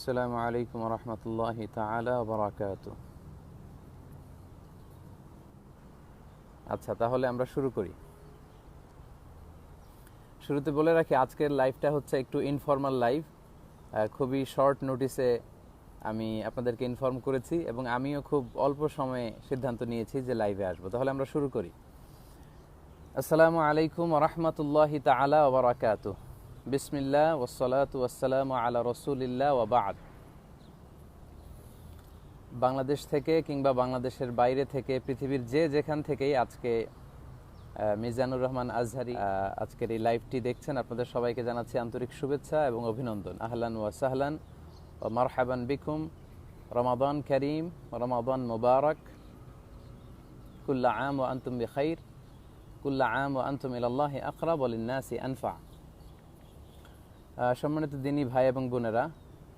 আসসালামু আলাইকুম রহমতুল্লাহ তালা বারাকাত আচ্ছা তাহলে আমরা শুরু করি। শুরুতে বলে রাখি, আজকের লাইভটা হচ্ছে একটু ইনফর্মাল লাইভ খুবই শর্ট নোটিসে আমি আপনাদেরকে ইনফর্ম করেছি এবং আমিও খুব অল্প সময়ে সিদ্ধান্ত নিয়েছি যে লাইভে আসব। তাহলে আমরা শুরু করি। আসসালামু আলাইকুম রহমতুল্লাহ তালা বারাকাতুহ। বিসমিল্লাহ ওসলাত ওয়াসালাম আলা রসুলিল্লাহ ওবাদ বাংলাদেশ থেকে কিংবা বাংলাদেশের বাইরে থেকে পৃথিবীর যে যেখান থেকেই আজকে মিজানুর রহমান আজহারি আজকের এই লাইভটি দেখছেন, আপনাদের সবাইকে জানাচ্ছি আন্তরিক শুভেচ্ছা এবং অভিনন্দন। আহলান ওয়া সাহলান ও মারহাবান বিকুম। রমাদান করিম, রমাদান মুবারক। কুল্লা আম ও আন্তুম বিখাইর। কুল্লা আম ও আন্তুম ইলাল্লাহি আকরাব ওয়া লিন-নাসি আনফা। সম্মানিত দিনী ভাই এবং বোনেরা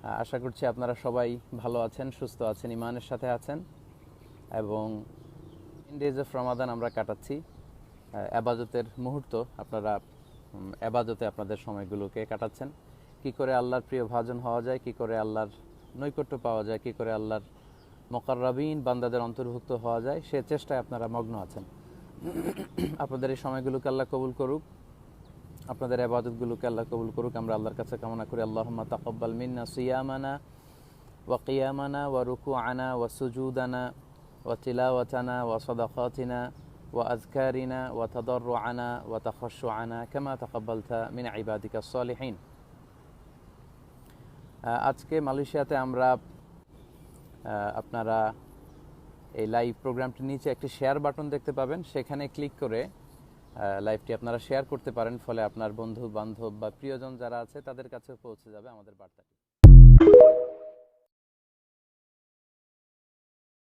আশা করছি আপনারা সবাই ভালো আছেন সুস্থ আছেন ইমানের সাথে আছেন এবং ডেজ অফ রমাদান আমরা কাটাচ্ছি। আহ, আবাদতের মুহূর্ত আপনারা উম, আবাদতে আপনাদের সময়গুলোকে কাটাচ্ছেন। কি করে আল্লাহর প্রিয় ভাজন হওয়া যায় কি করে আল্লাহর নৈকট্য পাওয়া যায় কি করে আল্লাহর মোকাররাবিন বান্দাদের অন্তর্ভুক্ত হওয়া যায় সে চেষ্টায় আপনারা মগ্ন আছেন। আপনাদের এই সময়গুলোকে আল্লাহ কবুল করুক। আপনাদের আবাদতগুলোকে আল্লাহ কবুল করুক, আমরা আল্লাহর কাছে কামনা করি। আল্লাহ তাকব্বাল মিন্না সিয়ামানা ওয়া কিয়ামানা ওয়া রুকুআনা ওয়া সুজুদানা ওয়া তিলাওয়াতানা ওয়া সাদাকাতিনা ওয়া আযকারিনা ওয়া তাদাররুআনা ওয়া তাখাশশুআনা কামা তাকাব্বালতা মিন ইবাদিকা সালিহিন আজকে মালয়েশিয়াতে আমরা আপনারা এই লাইভ প্রোগ্রামটির নিচে একটি শেয়ার বাটন দেখতে পাবেন। সেখানে ক্লিক করে লাইভটি আপনারা শেয়ার করতে পারেন, ফলে আপনার বন্ধু বান্ধব বা প্রিয়জন যারা আছে, তাদের কাছে পৌঁছে যাবে আমাদের বার্তাটি।